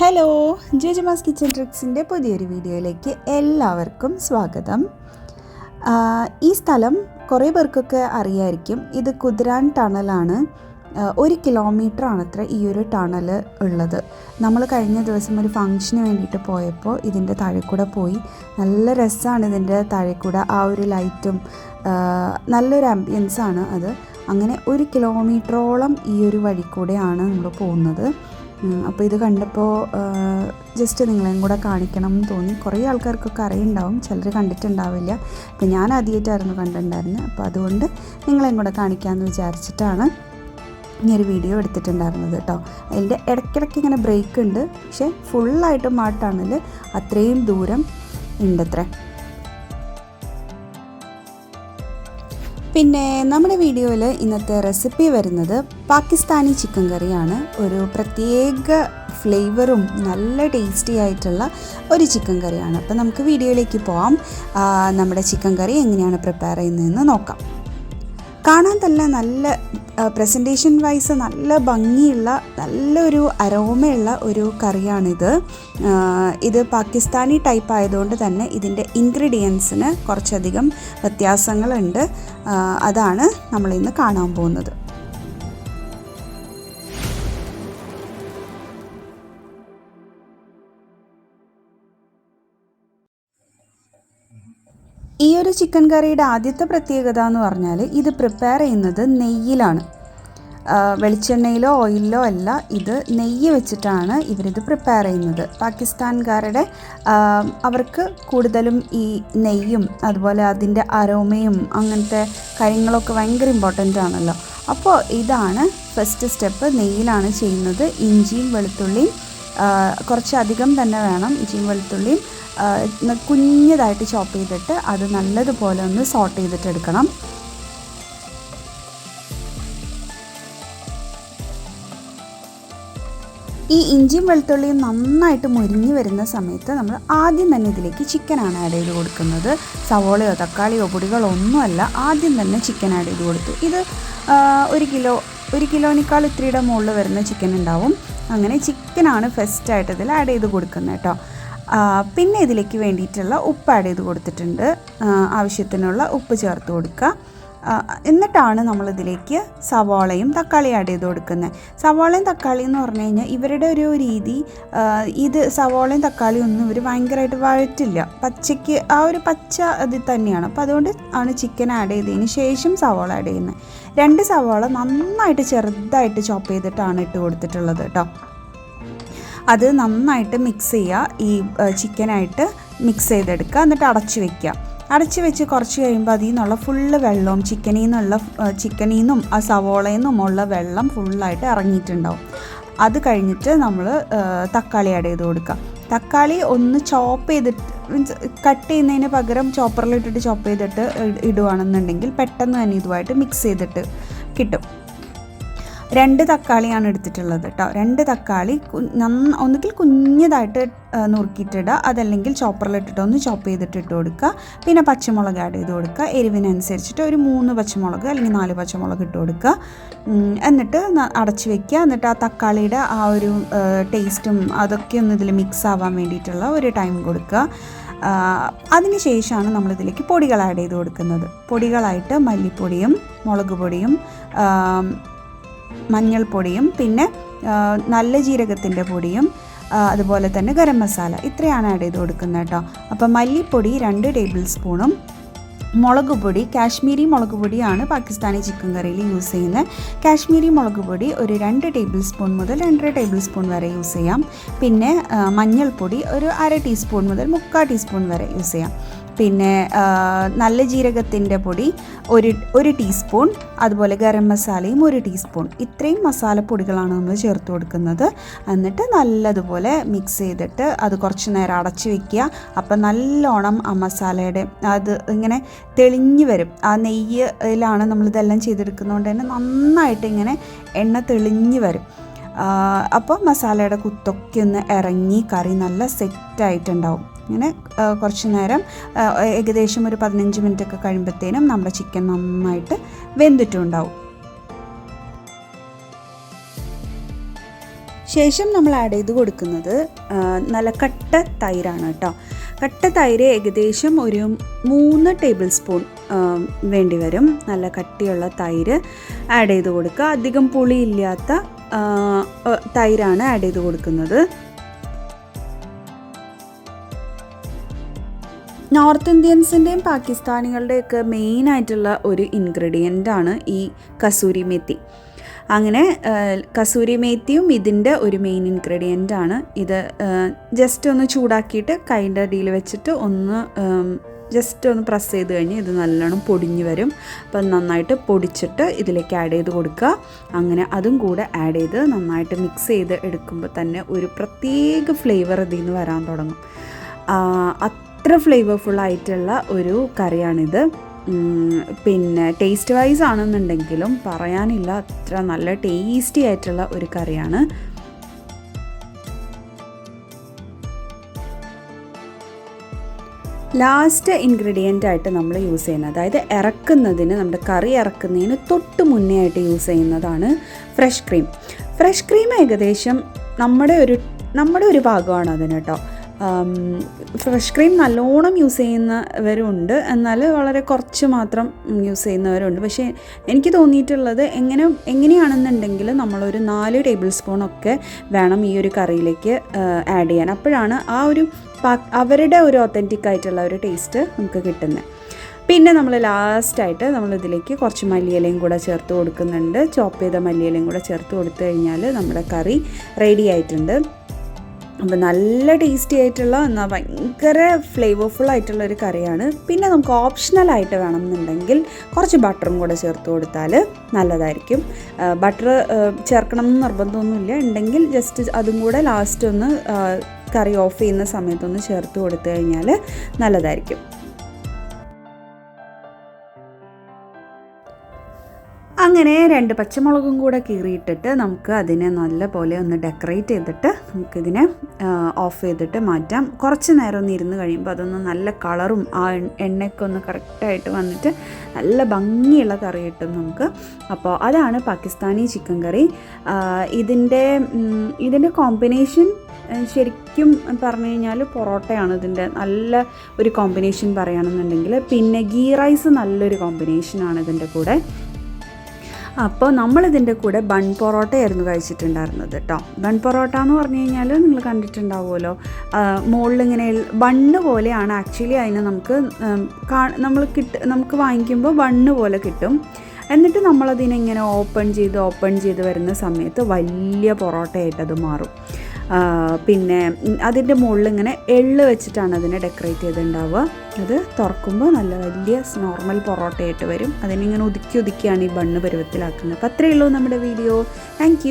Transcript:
Hello ജുജുമാസ് kitchen ട്രിക്സിന്റെ പുതിയൊരു വീഡിയോയിലേക്ക് എല്ലാവർക്കും സ്വാഗതം. ഈ സ്ഥലം കുറേ പേർക്കൊക്കെ അറിയായിരിക്കും. ഇത് കുതിരാൻ ടണലാണ്. ഒരു കിലോമീറ്റർ ആണത്ര ഈ ഒരു ടണൽ ഉള്ളത്. നമ്മൾ കഴിഞ്ഞ ദിവസം ഒരു ഫംഗ്ഷന് വേണ്ടിയിട്ട് പോയപ്പോൾ ഇതിന്റെ താഴെക്കൂടെ പോയി. നല്ല രസമാണ് ഇതിന്റെ താഴെക്കൂടെ. ആ ഒരു ലൈറ്റും നല്ലൊരു ആംബിയൻസാണ് അത്. അങ്ങനെ ഒരു കിലോമീറ്ററോളം ഈ ഒരു വഴി കൂടെയാണ് നമ്മൾ പോകുന്നത്. അപ്പോൾ ഇത് കണ്ടപ്പോൾ ജസ്റ്റ് നിങ്ങളെയും കൂടെ കാണിക്കണം എന്ന് തോന്നി. കുറേ ആൾക്കാർക്കൊക്കെ അറിയുണ്ടാവും ചിലർ കണ്ടിട്ടുണ്ടാവില്ല. അപ്പോൾ ഞാൻ ആദ്യമായിട്ടായിരുന്നു കണ്ടിട്ടുണ്ടായിരുന്നത് അപ്പോൾ അതുകൊണ്ട് നിങ്ങളെയും കൂടെ കാണിക്കാമെന്ന് വിചാരിച്ചിട്ടാണ് ഈ ഒരു വീഡിയോ എടുത്തിട്ടുണ്ടായിരുന്നത് കേട്ടോ. അതിന്റെ ഇടയ്ക്കിടയ്ക്ക് ഇങ്ങനെ ബ്രേക്ക് ഉണ്ട്. പക്ഷേ ഫുള്ളായിട്ട് മാട്ടാണിൽ അത്രയും ദൂരം ഉണ്ടത്രേ. പിന്നെ നമ്മുടെ വീഡിയോയിൽ ഇന്നത്തെ റെസിപ്പി വരുന്നത് പാകിസ്ഥാനി ചിക്കൻ കറിയാണ്. ഒരു പ്രത്യേക ഫ്ലേവറും നല്ല ടേസ്റ്റി ആയിട്ടുള്ള ഒരു ചിക്കൻ കറിയാണ്. അപ്പോൾ നമുക്ക് വീഡിയോയിലേക്ക് പോവാം. നമ്മുടെ ചിക്കൻ കറി എങ്ങനെയാണ് പ്രിപ്പയർ ചെയ്യുന്നതെന്ന് നോക്കാം. കാണാൻ തന്നെ നല്ല പ്രസന്റേഷൻ വൈസ് നല്ല ഭംഗിയുള്ള നല്ലൊരു അരോമയുള്ള ഒരു കറിയാണിത്. ഇത് പാകിസ്ഥാനി ടൈപ്പ് ആയതുകൊണ്ട് തന്നെ ഇതിന്റെ ഇൻഗ്രീഡിയൻസിന് കുറച്ചധികം വ്യത്യാസങ്ങളുണ്ട്. അതാണ് നമ്മളിന്ന് കാണാൻ പോകുന്നത്. ഈ ഒരു ചിക്കൻ കറിയുടെ ആദ്യത്തെ പ്രത്യേകത എന്ന് പറഞ്ഞാൽ ഇത് പ്രിപ്പയർ ചെയ്യുന്നത് നെയ്യിലാണ്. വെളിച്ചെണ്ണയിലോ ഓയിലിലോ അല്ല ഇത് നെയ്യ് വെച്ചിട്ടാണ് ഇവരിത് പ്രിപ്പയർ ചെയ്യുന്നത്. പാകിസ്ഥാൻകാരുടെ അവർക്ക് കൂടുതലും ഈ നെയ്യും അതുപോലെ അതിന്റെ അരോമയും അങ്ങനത്തെ കാര്യങ്ങളൊക്കെ ഭയങ്കര ഇമ്പോർട്ടന്റ് ആണല്ലോ. അപ്പോൾ ഇതാണ് ഫസ്റ്റ് സ്റ്റെപ്പ് നെയ്യിലാണ് ചെയ്യുന്നത് ഇഞ്ചിയും വെളുത്തുള്ളിയും കുറച്ചധികം തന്നെ വേണം ഇഞ്ചിയും വെളുത്തുള്ളിയും. കുഞ്ഞതായിട്ട് ചോപ്പ് ചെയ്തിട്ട് അത് നല്ലതുപോലെ ഒന്ന് സോട്ട് ചെയ്തിട്ട് എടുക്കണം. ഈ ഇഞ്ചിയും വെളുത്തുള്ളിയും നന്നായിട്ട് മുരിഞ്ഞു വരുന്ന സമയത്ത് നമ്മൾ ആദ്യം തന്നെ ഇതിലേക്ക് ചിക്കനാണ് ആഡ് ചെയ്ത് കൊടുക്കുന്നത്. സവോളയോ തക്കാളിയോ പൊടികളോ ഒന്നുമല്ല ആദ്യം തന്നെ ചിക്കൻ ആഡ് ചെയ്ത് കൊടുത്തു. ഇത് ഒരു കിലോ ഒരു കിലോനേക്കാൾ ഇത്തിരിയുടെ മുകളിൽ വരുന്ന ചിക്കൻ ഉണ്ടാവും. അങ്ങനെ ചിക്കനാണ് ഫസ്റ്റായിട്ട് ഇതിൽ ആഡ് ചെയ്ത് കൊടുക്കുന്നത് കേട്ടോ. പിന്നെ ഇതിലേക്ക് വേണ്ടിയിട്ടുള്ള ഉപ്പ് ആഡ് ചെയ്ത് കൊടുത്തിട്ടുണ്ട്. ആവശ്യത്തിനുള്ള ഉപ്പ് ചേർത്ത് കൊടുക്കുക. എന്നിട്ടാണ് നമ്മളിതിലേക്ക് സവാളയും തക്കാളിയും ആഡ് ചെയ്ത് കൊടുക്കുന്നത്. സവാളയും തക്കാളിയും എന്ന് പറഞ്ഞു കഴിഞ്ഞാൽ ഇവരുടെ ഒരു രീതി ഇത് സവാളയും തക്കാളിയും ഒന്നും ഇവർ ഭയങ്കരമായിട്ട് വഴറ്റില്ല. പച്ചയ്ക്ക് ആ ഒരു പച്ച ഇതിൽ തന്നെയാണ്. അപ്പോൾ അതുകൊണ്ട് ആണ് ചിക്കൻ ആഡ് ചെയ്തതിന് ശേഷം സവാള ആഡ് ചെയ്യുന്നത്. രണ്ട് സവാള നന്നായിട്ട് ചെറുതായിട്ട് ചോപ്പ് ചെയ്തിട്ടാണ് ഇട്ട് കൊടുത്തിട്ടുള്ളത് കേട്ടോ. അത് നന്നായിട്ട് മിക്സ് ചെയ്യുക. ഈ ചിക്കനായിട്ട് മിക്സ് ചെയ്തെടുക്കുക. എന്നിട്ട് അടച്ചു വെക്കുക. അടച്ചു വെച്ച് കുറച്ച് കഴിയുമ്പോൾ അതിൽ നിന്നുള്ള ഫുള്ള് വെള്ളവും ചിക്കനിൽ നിന്നുള്ള ചിക്കനിൽ നിന്നും ആ സവോളയിൽ നിന്നും ഉള്ള വെള്ളം ഫുള്ളായിട്ട് ഇറങ്ങിയിട്ടുണ്ടാവും. അത് കഴിഞ്ഞിട്ട് നമ്മൾ തക്കാളി ആഡ് ചെയ്ത് കൊടുക്കുക തക്കാളി ഒന്ന് ചോപ്പ് ചെയ്തിട്ട് മീൻസ് കട്ട് ചെയ്യുന്നതിന് പകരം ചോപ്പറിലിട്ടിട്ട് ചോപ്പ് ചെയ്തിട്ട് ഇട്- ഇടുവാണെന്നുണ്ടെങ്കിൽ പെട്ടെന്ന് തന്നെ ഇതുമായിട്ട് മിക്സ് ചെയ്തിട്ട് കിട്ടും. രണ്ട് തക്കാളിയാണ് എടുത്തിട്ടുള്ളത് കേട്ടോ. രണ്ട് തക്കാളി നന്ന ഒന്നുകിൽ കുഞ്ഞതായിട്ട് നുറുക്കിയിട്ടിടുക. അതല്ലെങ്കിൽ ചോപ്പറിലിട്ടിട്ട് ഒന്ന് ചോപ്പ് ചെയ്തിട്ട് ഇട്ട് കൊടുക്കുക. പിന്നെ പച്ചമുളക് ആഡ് ചെയ്ത് കൊടുക്കുക. എരിവിനനുസരിച്ചിട്ട് ഒരു മൂന്ന് പച്ചമുളക് അല്ലെങ്കിൽ നാല് പച്ചമുളക് ഇട്ട് കൊടുക്കുക. എന്നിട്ട് അടച്ച് വെക്കുക. എന്നിട്ട് ആ തക്കാളിയുടെ ആ ഒരു ടേസ്റ്റും അതൊക്കെ ഒന്ന് ഇതിൽ മിക്സ് ആവാൻ വേണ്ടിയിട്ടുള്ള ഒരു ടൈം കൊടുക്കുക. അതിന് അതിനുശേഷമാണ് നമ്മളിതിലേക്ക് പൊടികൾ ആഡ് ചെയ്ത് കൊടുക്കുന്നത്. പൊടികളായിട്ട് മല്ലിപ്പൊടിയും മുളക് പൊടിയും മഞ്ഞൾപ്പൊടിയും പിന്നെ നല്ല ജീരകത്തിന്റെ പൊടിയും അതുപോലെ തന്നെ ഗരം മസാല ഇത്രയാണ് ആഡ് ചെയ്ത് കൊടുക്കുന്നത് കേട്ടോ. അപ്പോൾ മല്ലിപ്പൊടി രണ്ട് ടേബിൾ സ്പൂണും മുളക് പൊടി കാശ്മീരി മുളക് പൊടിയാണ് പാകിസ്ഥാനി ചിക്കൻ കറിയിൽ യൂസ് ചെയ്യുന്നത്. കാശ്മീരി മുളക് പൊടി ഒരു രണ്ട് ടേബിൾ സ്പൂൺ മുതൽ രണ്ടര ടേബിൾ സ്പൂൺ വരെ യൂസ് ചെയ്യാം. പിന്നെ മഞ്ഞൾപ്പൊടി ഒരു അര ടീസ്പൂൺ മുതൽ മുക്കാൽ ടീസ്പൂൺ വരെ യൂസ് ചെയ്യാം. പിന്നെ നല്ല ജീരകത്തിന്റെ പൊടി ഒരു ഒരു ടീസ്പൂൺ അതുപോലെ ഗരം മസാലയും ഒരു ടീസ്പൂൺ. ഇത്രയും മസാലപ്പൊടികളാണ് നമ്മൾ ചേർത്ത് കൊടുക്കുന്നത്. എന്നിട്ട് നല്ലതുപോലെ മിക്സ് ചെയ്തിട്ട് അത് കുറച്ച് നേരം അടച്ച് വെക്കുക. അപ്പം നല്ലോണം ആ മസാലയുടെ അത് ഇങ്ങനെ തെളിഞ്ഞു വരും. ആ നെയ്യിലാണ് നമ്മളിതെല്ലാം ചെയ്തെടുക്കുന്നതുകൊണ്ട് തന്നെ നന്നായിട്ട് ഇങ്ങനെ എണ്ണ തെളിഞ്ഞു വരും. അപ്പോൾ മസാലയുടെ കുത്തൊക്കെ ഒന്ന് ഇറങ്ങി കറി നല്ല സെറ്റായിട്ടുണ്ടാവും ഇങ്ങനെ കുറച്ച് നേരം ഏകദേശം ഒരു പതിനഞ്ച് മിനിറ്റ് ഒക്കെ കഴിയുമ്പോഴത്തേനും നമ്മുടെ ചിക്കൻ നന്നായിട്ട് വെന്തിട്ടുണ്ടാവും. ശേഷം നമ്മൾ ആഡ് ചെയ്ത് കൊടുക്കുന്നത് നല്ല കട്ട തൈരാണ് കേട്ടോ. കട്ട തൈര് ഏകദേശം ഒരു മൂന്ന് ടേബിൾ സ്പൂൺ വേണ്ടി വരും. നല്ല കട്ടിയുള്ള തൈര് ആഡ് ചെയ്ത് കൊടുക്കുക. അധികം പുളിയില്ലാത്ത തൈരാണ് ആഡ് ചെയ്ത് കൊടുക്കുന്നത്. നോർത്ത് ഇന്ത്യൻസിന്റെയും പാകിസ്ഥാനികളുടെയൊക്കെ മെയിൻ ആയിട്ടുള്ള ഒരു ഇൻഗ്രീഡിയന്റ് ആണ് ഈ കസൂരി മെത്തി. അങ്ങനെ കസൂരി മേത്തിയും ഇതിന്റെ ഒരു മെയിൻ ഇൻഗ്രീഡിയന്റ് ആണ് ഇത് ജസ്റ്റ് ഒന്ന് ചൂടാക്കിയിട്ട് കൈന്റെ അടിയിൽ വെച്ചിട്ട് ഒന്ന് ജസ്റ്റ് ഒന്ന് പ്രസ് ചെയ്ത് കഴിഞ്ഞ് ഇത് നല്ലോണം പൊടിഞ്ഞ് വരും. അപ്പം നന്നായിട്ട് പൊടിച്ചിട്ട് ഇതിലേക്ക് ആഡ് ചെയ്ത് കൊടുക്കുക. അങ്ങനെ അതും കൂടെ ആഡ് ചെയ്ത് നന്നായിട്ട് മിക്സ് ചെയ്ത് എടുക്കുമ്പോൾ തന്നെ ഒരു പ്രത്യേക ഫ്ലേവർ ഇതിൽ നിന്ന് വരാൻ തുടങ്ങും. അത്ര ഫ്ലേവർഫുൾ ആയിട്ടുള്ള ഒരു കറിയാണിത്. പിന്നെ ടേസ്റ്റ് വൈസ് ആണെന്നുണ്ടെങ്കിലും പറയാനില്ല അത്ര നല്ല ടേസ്റ്റി ആയിട്ടുള്ള ഒരു കറിയാണ്. ലാസ്റ്റ് ഇൻഗ്രീഡിയന്റ് ആയിട്ട് നമ്മൾ യൂസ് ചെയ്യുന്നത് അതായത് ഇറക്കുന്നതിന് നമ്മുടെ കറി ഇറക്കുന്നതിന് തൊട്ട് മുന്നേ ആയിട്ട് യൂസ് ചെയ്യുന്നതാണ് ഫ്രഷ് ക്രീം ഫ്രഷ് ക്രീം ഏകദേശം നമ്മുടെ ഒരു നമ്മുടെ ഒരു ഭാഗമാണ് അതിന് കേട്ടോ. ഫ്രഷ് ക്രീം നല്ലോണം യൂസ് ചെയ്യുന്നവരുണ്ട്. എന്നാൽ വളരെ കുറച്ച് മാത്രം യൂസ് ചെയ്യുന്നവരുണ്ട്. പക്ഷേ എനിക്ക് തോന്നിയിട്ടുള്ളത് എങ്ങനെ എങ്ങനെയാണെന്നുണ്ടെങ്കിൽ നമ്മളൊരു നാല് ടേബിൾ സ്പൂണൊക്കെ വേണം ഈ ഒരു കറിയിലേക്ക് ആഡ് ചെയ്യാൻ. അപ്പോഴാണ് ആ ഒരു അവരുടെ ഒരു ഒത്തന്റിക് ആയിട്ടുള്ള ഒരു ടേസ്റ്റ് നമുക്ക് കിട്ടുന്നത് പിന്നെ നമ്മൾ ലാസ്റ്റായിട്ട് നമ്മൾ ഇതിലേക്ക് കുറച്ച് മല്ലിയിലയും കൂടെ ചേർത്ത് കൊടുക്കുന്നുണ്ട്. ചോപ്പ് ചെയ്ത മല്ലിയിലയും കൂടെ ചേർത്ത് കൊടുത്തു കഴിഞ്ഞാൽ നമ്മുടെ കറി റെഡി ആയിട്ടുണ്ട്. അപ്പോൾ നല്ല ടേസ്റ്റി ആയിട്ടുള്ള എന്നാൽ ഭയങ്കര ഫ്ലേവർഫുൾ ആയിട്ടുള്ള ഒരു കറിയാണ്. പിന്നെ നമുക്ക് ഓപ്ഷണലായിട്ട് വേണമെന്നുണ്ടെങ്കിൽ കുറച്ച് ബട്ടറും കൂടെ ചേർത്ത് കൊടുത്താൽ നല്ലതായിരിക്കും. ബട്ടർ ചേർക്കണം എന്ന് നിർബന്ധമൊന്നുമില്ല. ഉണ്ടെങ്കിൽ ജസ്റ്റ് അതും കൂടെ ലാസ്റ്റ് ഒന്ന് കറി ഓഫ് ചെയ്യുന്ന സമയത്തൊന്ന് ചേർത്ത് കൊടുത്തു കഴിഞ്ഞാൽ നല്ലതായിരിക്കും. അങ്ങനെ രണ്ട് പച്ചമുളകും കൂടെ കീറിയിട്ടിട്ട് നമുക്ക് അതിനെ നല്ല പോലെ ഒന്ന് ഡെക്കറേറ്റ് ചെയ്തിട്ട് നമുക്കിതിനെ ഓഫ് ചെയ്തിട്ട് മാറ്റാം. കുറച്ച് നേരം ഒന്ന് ഇരുന്ന് കഴിയുമ്പോൾ അതൊന്ന് നല്ല കളറും ആ എണ്ണയ്ക്ക് ഒന്ന് കറക്റ്റായിട്ട് വന്നിട്ട് നല്ല ഭംഗിയുള്ള കറി കിട്ടും നമുക്ക്. അപ്പോൾ അതാണ് പാകിസ്ഥാനി ചിക്കൻ കറി. ഇതിന്റെ ഇതിന്റെ കോമ്പിനേഷൻ ശരിക്കും പറഞ്ഞു കഴിഞ്ഞാൽ പൊറോട്ടയാണ് ഇതിന്റെ നല്ല ഒരു കോമ്പിനേഷൻ പറയുകയാണെന്നുണ്ടെങ്കിൽ പിന്നെ ഗീ റൈസ് നല്ലൊരു കോമ്പിനേഷനാണ് ഇതിന്റെ കൂടെ. അപ്പോൾ നമ്മളിതിന്റെ കൂടെ ബൺ പൊറോട്ടയായിരുന്നു കഴിച്ചിട്ടുണ്ടായിരുന്നത് കേട്ടോ. ബൺ പൊറോട്ട എന്ന് പറഞ്ഞു കഴിഞ്ഞാൽ നിങ്ങൾ കണ്ടിട്ടുണ്ടാവുമല്ലോ. മുകളിലിങ്ങനെ ബണ്ണ് പോലെയാണ് ആക്ച്വലി അതിന് നമുക്ക് നമ്മൾ കിട്ട് നമുക്ക് വാങ്ങിക്കുമ്പോൾ ബണ്ണ് പോലെ കിട്ടും. എന്നിട്ട് നമ്മളതിനെ ഇങ്ങനെ ഓപ്പൺ ചെയ്ത് ഓപ്പൺ ചെയ്ത് വരുന്ന സമയത്ത് വലിയ പൊറോട്ടയായിട്ട് അത് മാറും. പിന്നെ അതിന്റെ മുകളിൽ ഇങ്ങനെ എള്ള് വെച്ചിട്ടാണ് അതിനെ ഡെക്കറേറ്റ് ചെയ്തിട്ടുണ്ടാവുക. അത് തുറക്കുമ്പോൾ നല്ല വലിയ നോർമൽ പൊറോട്ടയായിട്ട് വരും. അതിനിങ്ങനെ ഒതുക്കി ഒതുക്കിയാണ് ഈ ബണ്ണ് പരുവത്തിലാക്കുന്നത്. അപ്പോൾ അത്രയേ ഉള്ളൂ നമ്മുടെ വീഡിയോ താങ്ക്